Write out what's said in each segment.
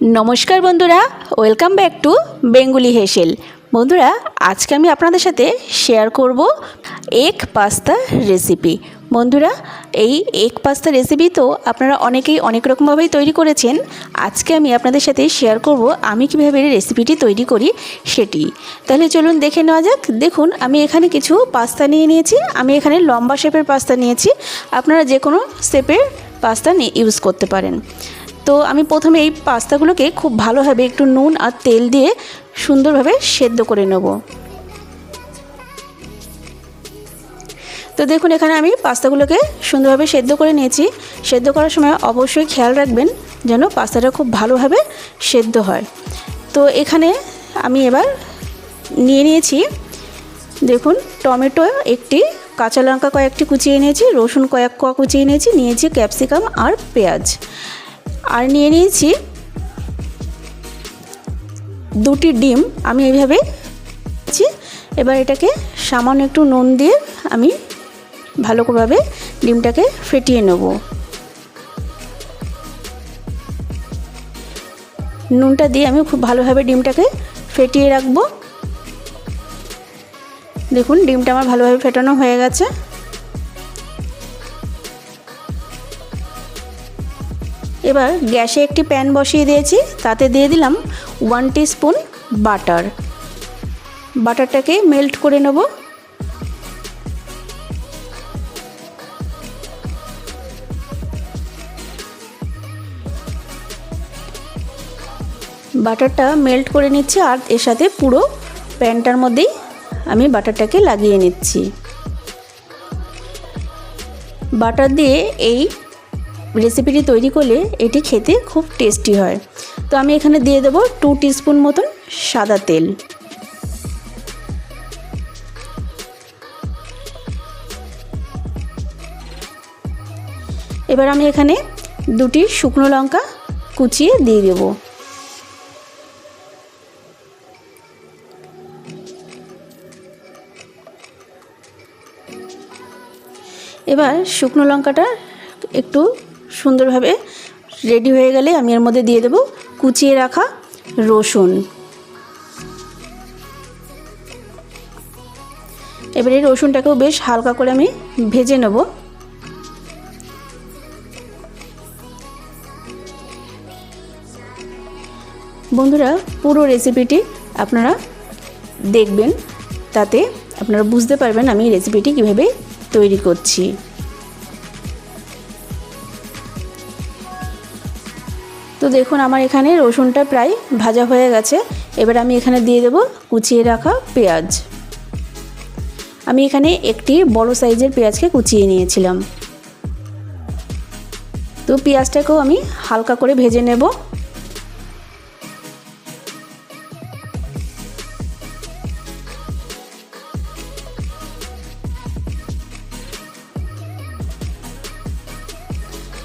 নমস্কার বন্ধুরা welcome back to Bengali হেসেল। বন্ধুরা, আজকে আমি আপনাদের সাথে শেয়ার করব এক পাস্তা রেসিপি বন্ধুরা, এই এক পাস্তা রেসিপি তো আপনারা অনেকেই অনেক রকমভাবেই তৈরি করেছেন। আজকে আমি আপনাদের সাথে শেয়ার করব আমি কীভাবে রেসিপিটি তৈরি করি সেটি। তাহলে চলুন দেখে নেওয়া যাক। দেখুন, আমি এখানে কিছু পাস্তা নিয়ে নিয়েছি। আমি এখানে লম্বা শেপের পাস্তা নিয়েছি। আপনারা যে কোনো শেপের পাস্তা নিয়ে ইউজ করতে পারেন। তো আমি প্রথমে এই পাস্তাগুলোকে খুব ভালোভাবে একটু নুন আর তেল দিয়ে সুন্দরভাবে সেদ্ধ করে নেব। তো দেখুন, এখানে আমি পাস্তাগুলোকে সুন্দরভাবে সেদ্ধ করে নিয়েছি। সেদ্ধ করার সময় অবশ্যই খেয়াল রাখবেন যেন পাস্তাটা খুব ভালোভাবে সেদ্ধ হয়। তো এখানে আমি এবার নিয়ে নিয়েছি, দেখুন, টমেটো একটি, কাঁচা লঙ্কা কয়েকটি কুচিয়ে নিয়েছি, রসুন কয়েক কোয়া কুচিয়ে নিয়েছি নিয়েছি ক্যাপসিকাম আর পেঁয়াজ। আর নিয়ে নিয়েছি দুটি ডিম। আমি এইভাবে এবার এটাকে সামান্য একটু নুন দিয়ে আমি ভালো করেভাবে ডিমটাকে ফেটিয়ে নেব। নুনটা দিয়ে আমি খুব ভালোভাবে ডিমটাকে ফেটিয়ে রাখব। দেখুন, ডিমটা আমার ভালোভাবে ফেটানো হয়ে গেছে। এবার গ্যাসে একটি প্যান বসিয়ে দিয়েছি, তাতে দিয়ে দিলাম ওয়ান স্পুন বাটার বাটারটাকে মেল্ট করে নেব। বাটারটা মেল্ট করে নিচ্ছি, আর এর সাথে পুরো প্যানটার মধ্যেই আমি বাটারটাকে লাগিয়ে নিচ্ছি। বাটার দিয়ে এই রেসিপিটি তৈরি করলে এটি খেতে খুব টেস্টি হয়। তো আমি এখানে দিয়ে দেবো টু টিস্পুন মতন সাদা তেল। এবার আমি এখানে দুটি শুকনো লঙ্কা কুচিয়ে দিয়ে দেবো। এবার শুকনো লঙ্কাটা একটু সুন্দরভাবে রেডি হয়ে গেলে আমি এর মধ্যে দিয়ে দেবো কুচিয়ে রাখা রসুন। এবার রসুনটাকেও বেশ হালকা করে আমি ভেজে নেব। বন্ধুরা, পুরো রেসিপিটি আপনারা দেখবেন, তাতে আপনারা বুঝতে পারবেন আমি রেসিপিটি কীভাবে তৈরি করছি। তো দেখুন আমার এখানে রসুনটা প্রায় ভাজা হয়ে গেছে। এবার আমি এখানে দিয়ে দেবো কুচিয়ে রাখা পেঁয়াজ। আমি এখানে একটি বড় সাইজের পেঁয়াজকে কুচিয়ে নিয়েছিলাম। তো পেঁয়াজটাকেও আমি হালকা করে ভেজে নেব।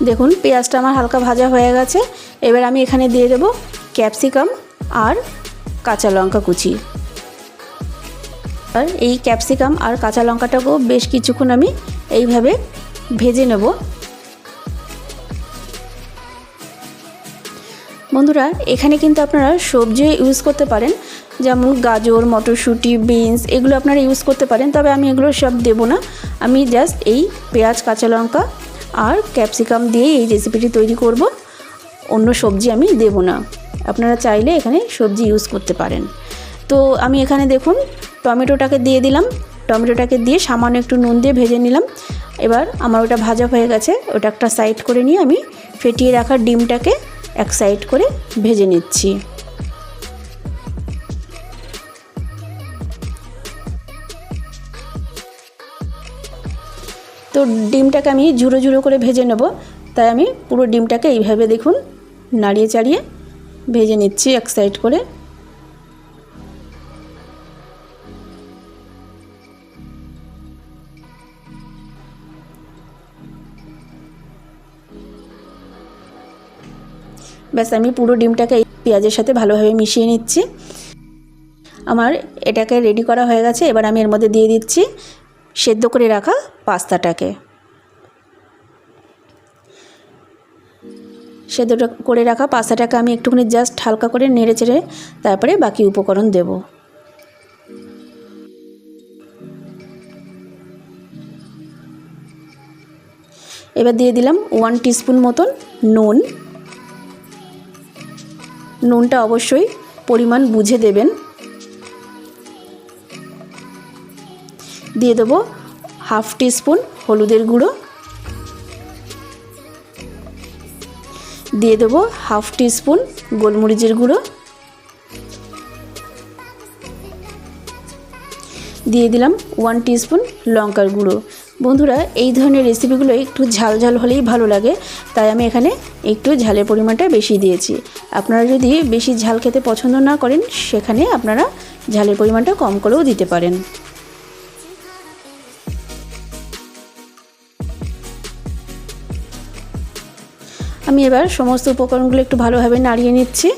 দেখুন পেঁয়াজটা আমার হালকা ভাজা হয়ে গেছে। এবার আমি এখানে দিয়ে দেব ক্যাপসিকাম আর কাঁচা লঙ্কা কুচি। আর এই ক্যাপসিকাম আর কাঁচা লঙ্কাটাকেও বেশ কিছুক্ষণ আমি এইভাবে ভেজে নেব। বন্ধুরা, এখানে কিন্তু আপনারা সবজি ইউজ করতে পারেন, যেমন গাজর, মটরশুঁটি, বিনস, এগুলো আপনারা ইউজ করতে পারেন, তবে আমি এগুলো সব দেব না। আমি জাস্ট এই পেঁয়াজ, কাঁচা লঙ্কা আর ক্যাপসিকাম দিয়ে এই রেসিপিটি তৈরি করব। অন্য সবজি আমি দেব না। আপনারা চাইলে এখানে সবজি ইউজ করতে পারেন। তো আমি এখানে দেখুন, টমেটোটাকে দিয়ে দিলাম। টমেটোটাকে দিয়ে সামান্য একটু নুন দিয়ে ভেজে নিলাম। এবার আমার ওটা ভাজা হয়ে গেছে, ওটা একটা সাইড করে নিয়ে আমি ফেটিয়ে রাখা ডিমটাকে এক সাইড করে ভেজে নিচ্ছি। তো ডিমটাকে আমি ঝুড়ো ঝুড়ো করে ভেজে নেব। তাই আমি পুরো ডিমটাকে এইভাবে দেখুন নাড়িয়ে চাড়িয়ে ভেজে নিচ্ছি এক সাইড করে। ব্যাস, আমি পুরো ডিমটাকে এই পেঁয়াজের সাথে ভালোভাবে মিশিয়ে নিচ্ছি। আমার এটাকে রেডি করা হয়ে গেছে। এবার আমি এর মধ্যে দিয়ে দিচ্ছি সেদ্ধ করে রাখা পাস্তাটাকে। সেদ্ধ করে রাখা পাস্তাটাকে আমি একটুখানি জাস্ট হালকা করে নেড়ে চেড়ে তারপরে বাকি উপকরণ দেব। এবার দিয়ে দিলাম ওয়ান টিস্পুন মতন নুন। নুনটা অবশ্যই পরিমাণ বুঝে দেবেন। দিয়ে দেবো হাফ টিস্পুন হলুদের গুঁড়ো। দিয়ে দেবো হাফ টিস্পুন গোলমরিচের গুঁড়ো। দিয়ে দিলাম ওয়ান টিস্পুন লঙ্কার গুঁড়ো। বন্ধুরা, এই ধরনের রেসিপিগুলো একটু ঝাল ঝাল হলেই ভালো লাগে, তাই আমি এখানে একটু ঝালের পরিমাণটা বেশি দিয়েছি। আপনারা যদি বেশি ঝাল খেতে পছন্দ না করেন, সেখানে আপনারা ঝালের পরিমাণটা কম করেও দিতে পারেন। আমি এবার সমস্ত উপকরণগুলো একটু ভালোভাবে নাড়িয়ে নিচ্ছি।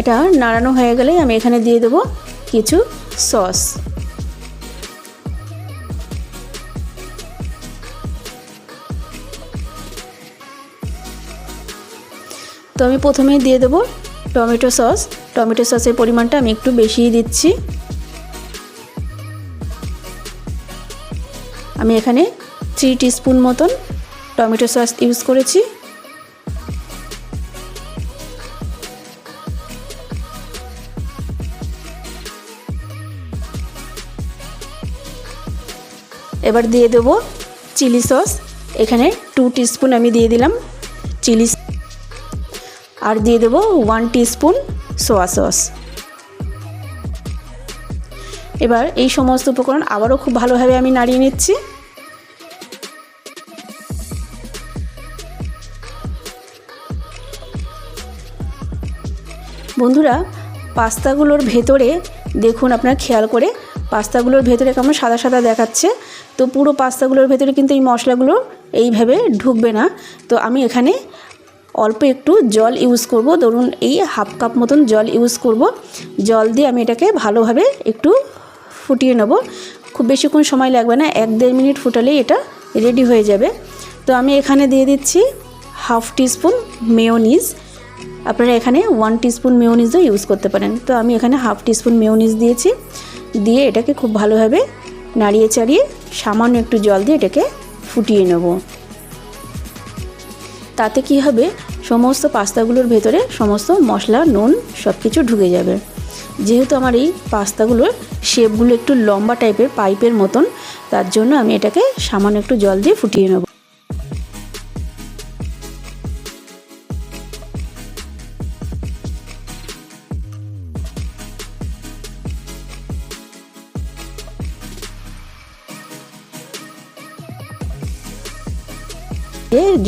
এটা নাড়ানো হয়ে গেলে আমি এখানে দিয়ে দেবো কিছু সস। তো আমি প্রথমেই দিয়ে দেবো টমেটো সস। টমেটো সসের পরিমাণটা আমি একটু বেশিই দিচ্ছি। আমি এখানে থ্রি টিস্পুন মতন টমেটো সস ইউজ করেছি। এবার দিয়ে দেবো চিলি সস এখানে টু টিস্পুন আমি দিয়ে দিলাম চিলি আর দিয়ে দেবো ওয়ান টিস্পুন সোয়া সস এবার এই সমস্ত উপকরণ আবারও খুব ভালোভাবে আমি নাড়িয়ে নিচ্ছি। বন্ধুরা, পাস্তাগুলোর ভেতরে দেখুন আপনারা খেয়াল করে, পাস্তাগুলোর ভেতরে কেমন সাদা সাদা দেখাচ্ছে। তো পুরো পাস্তাগুলোর ভেতরে কিন্তু এই মশলাগুলো এইভাবে ঢুকবে না। তো আমি এখানে অল্প একটু জল ইউজ করব। ধরুন এই হাফ কাপ মতন জল ইউজ করব। জল দিয়ে আমি এটাকে ভালোভাবে একটু ফুটিয়ে নেব। খুব বেশিক্ষণ সময় লাগবে না, এক দেড় মিনিট ফুটালেই এটা রেডি হয়ে যাবে। তো আমি এখানে দিয়ে দিচ্ছি হাফ টিস্পুন মেয়োনিজ। আপনারা এখানে ওয়ান টিস্পুন মেয়োনিজও ইউজ করতে পারেন। তো আমি এখানে হাফ টিস্পুন মেয়োনিজ দিয়েছি। দিয়ে এটাকে খুব ভালোভাবে নাড়িয়ে চাড়িয়ে সামান্য একটু জল দিয়ে এটাকে ফুটিয়ে নেব। তাতে কি হবে? সমস্ত পাস্তাগুলোর ভেতরে সমস্ত মশলা, নুন সব কিছু ঢুকে যাবে। যেহেতু আমার এই পাস্তাগুলোর শেপগুলো একটু লম্বা টাইপের পাইপের মতন, তার জন্য আমি এটাকে সামান্য একটু জল দিয়ে ফুটিয়ে নেব।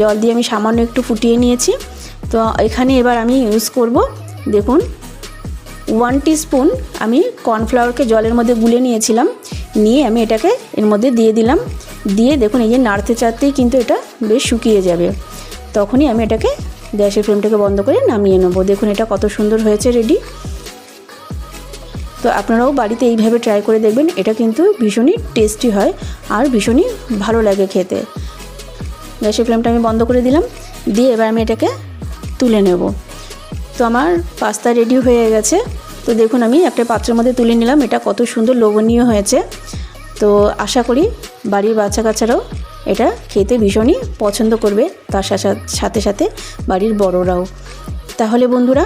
জল দিয়ে আমি সামান্য একটু ফুটিয়ে নিয়েছি। তো এখানে এবার আমি ইউজ করব, দেখুন ওয়ান স্পুন আমি কর্নফ্লাওয়ারকে জলের মধ্যে গুলে নিয়েছিলাম, নিয়ে আমি এটাকে এর মধ্যে দিয়ে দিলাম। দিয়ে দেখুন এই যে নাড়তে চাড়তেই কিন্তু এটা বেশ শুকিয়ে যাবে। তখনই আমি এটাকে গ্যাসের ফ্লেমটাকে বন্ধ করে নামিয়ে নেব। দেখুন এটা কত সুন্দর হয়েছে রেডি। তো আপনারাও বাড়িতে এইভাবে ট্রাই করে দেখবেন, এটা কিন্তু ভীষণই টেস্টি হয় আর ভীষণই ভালো লাগে খেতে। গ্যাসের ফ্লেমটা আমি বন্ধ করে দিলাম, দিয়ে এবার আমি এটাকে তুলে নেব। তো আমার পাস্তা রেডি হয়ে গেছে। তো দেখুন আমি একটা পাত্রের মধ্যে তুলে নিলাম। এটা কত সুন্দর লোভনীয় হয়েছে। তো আশা করি বাড়ির বাচ্চা কাচ্চারাও এটা খেতে ভীষণই পছন্দ করবে। তার সাথে সাথে বাড়ির বড়রাও। তাহলে বন্ধুরা,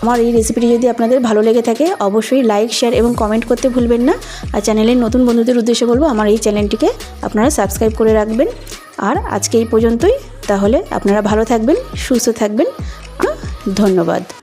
আমার এই রেসিপিটি যদি আপনাদের ভালো লেগে থাকে, অবশ্যই লাইক শেয়ার এবং কমেন্ট করতে ভুলবেন না। আর চ্যানেলের নতুন বন্ধুদের উদ্দেশ্যে বলব, আমার এই চ্যানেলটিকে আপনারা সাবস্ক্রাইব করে রাখবেন। আর আজকে এই পর্যন্তই। তাহলে আপনারা ভালো থাকবেন, সুস্থ থাকবেন। ধন্যবাদ।